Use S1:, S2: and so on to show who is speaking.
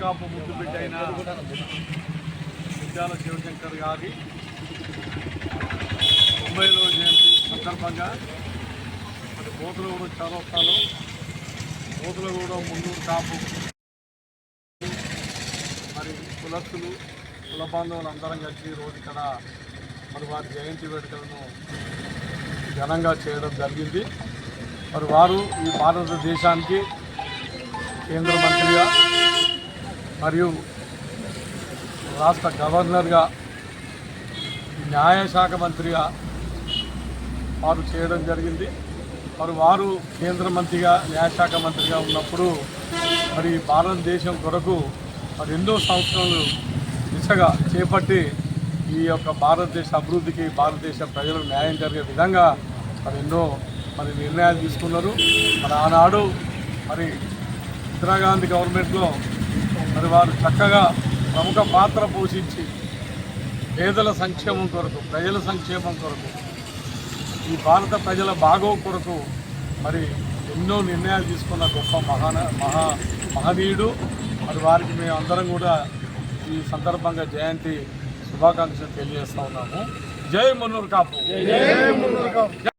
S1: కాపు ముద్దు బిడ్డైన విద్యాల శివశంకర్ గారి ముంబైలో జయంతి సందర్భంగా మరి బోతులగూడ చౌరస్తాలో బోతులగూడ ముందూరు కాపు మరి కులస్తులు కుల బాంధవులు అందరం కలిసి రోజు ఇక్కడ మరి వారి జయంతి వేడుకలను ఘనంగా చేయడం జరిగింది. మరి వారు ఈ భారతదేశానికి కేంద్ర మంత్రిగా మరియు రాష్ట్ర గవర్నర్గా న్యాయశాఖ మంత్రిగా వారు చేయడం జరిగింది. మరి వారు కేంద్ర మంత్రిగా న్యాయశాఖ మంత్రిగా ఉన్నప్పుడు మరి భారతదేశం కొరకు మరి ఎన్నో సంవత్సరాలు దిశగా చేపట్టి ఈ యొక్క భారతదేశ అభివృద్ధికి భారతదేశ ప్రజలకు న్యాయం జరిగే విధంగా మరి ఎన్నో మరి నిర్ణయాలు తీసుకున్నారు. మరి ఆనాడు మరి ఇందిరాగాంధీ గవర్నమెంట్లో మరి వారు చక్కగా ప్రముఖ పాత్ర పోషించి పేదల సంక్షేమం కొరకు ప్రజల సంక్షేమం కొరకు ఈ భారత ప్రజల బాగో కొరకు మరి ఎన్నో నిర్ణయాలు తీసుకున్న గొప్ప మహాన మహా మహనీయుడు. మరి వారికి మేము అందరం కూడా ఈ సందర్భంగా జయంతి శుభాకాంక్షలు తెలియజేస్తా ఉన్నాము. జై మున్నూరు కాపు. మున్నూరు కాపు.